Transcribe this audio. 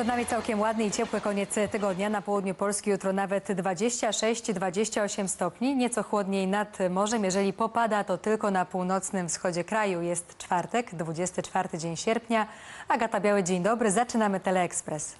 Przed nami całkiem ładny i ciepły koniec tygodnia. Na południu Polski jutro nawet 26-28 stopni. Nieco chłodniej nad morzem. Jeżeli popada, to tylko na północnym wschodzie kraju. Jest czwartek, 24 dzień sierpnia. Agata Biały, dzień dobry. Zaczynamy Teleekspres.